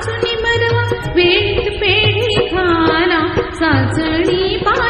साचणी Barwa wait पेढी खाना साचणी पा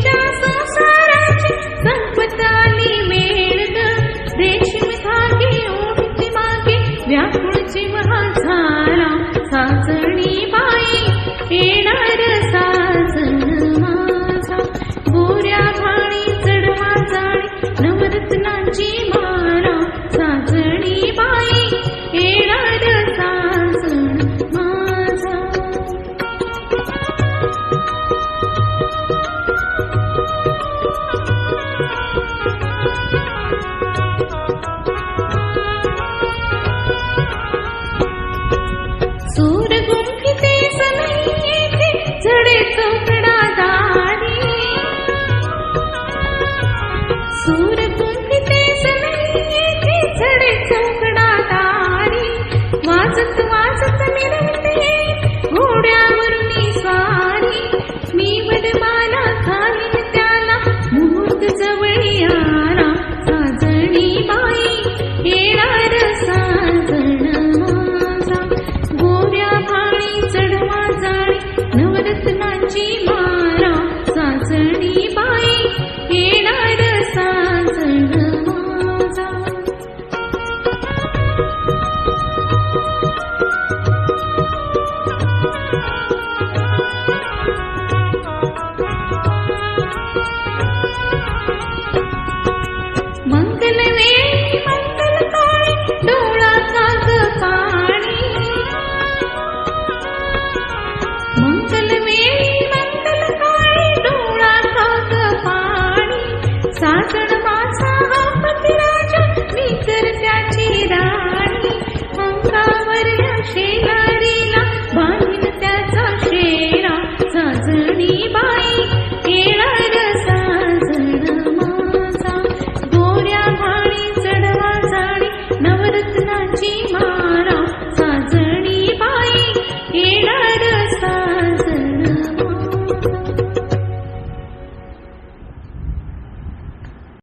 Jesus. மங்களமே